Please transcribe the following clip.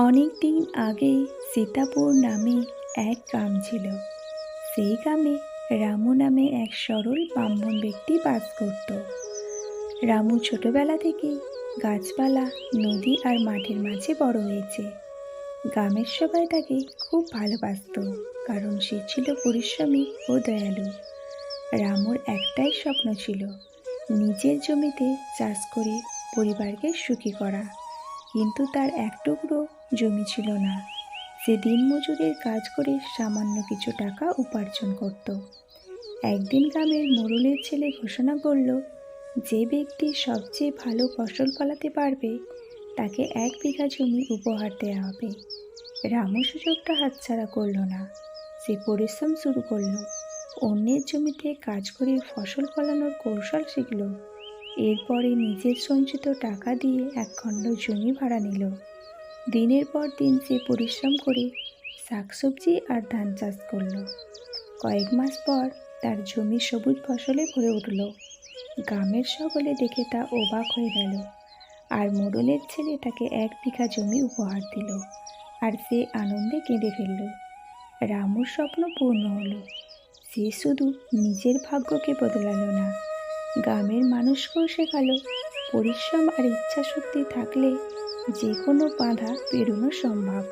অনেক দিন আগে সীতাপুর নামে এক গ্রাম ছিল। সেই গ্রামে রামু নামে এক সরল ব্রাহ্মণ ব্যক্তি বাস করত। রামু ছোটবেলা থেকেই গাছপালা, নদী আর মাঠের মাঝে বড় হয়েছে। গ্রামের সবাই তাকে খুব ভালোবাসত, কারণ সে ছিল পরিশ্রমী ও দয়ালু। রামুর একটাই স্বপ্ন ছিল, নিজের জমিতে চাষ করে পরিবারকে সুখী করা। কিন্তু তার এক টুকরো জমি ছিল না। সে দিনমজুরের কাজ করে সামান্য কিছু টাকা উপার্জন করত। একদিন গ্রামের মোড়লের ছেলে ঘোষণা করল, যে ব্যক্তি সবচেয়ে ভালো ফসল ফলাতে পারবে, তাকে এক বিঘা জমি উপহার দেওয়া হবে। রামু সুযোগটা হাতছাড়া করল না। সে পরিশ্রম শুরু করল। অন্যের জমিতে কাজ করে ফসল ফলানোর কৌশল শিখল। এরপরে নিজের সঞ্চিত টাকা দিয়ে এক খণ্ড জমি ভাড়া নিল। দিনের পর দিন সে পরিশ্রম করে শাকসবজি আর ধান চাষ করল। কয়েক মাস পর তার জমি সবুজ ফসলে ভরে উঠল। গ্রামের সকলে দেখে তা অবাক হয়ে গেল। আর মোড়লের ছেলে তাকে এক বিঘা জমি উপহার দিল আর সে আনন্দে কেঁদে ফেলল। রামুর স্বপ্ন পূর্ণ হলো। সে শুধু নিজের ভাগ্যকে বদলালো না গ্রামের মানুষকেও শেখালো পরিশ্রম আর ইচ্ছা শক্তি থাকলে যে কোনো বাধা পেরোনো সম্ভব।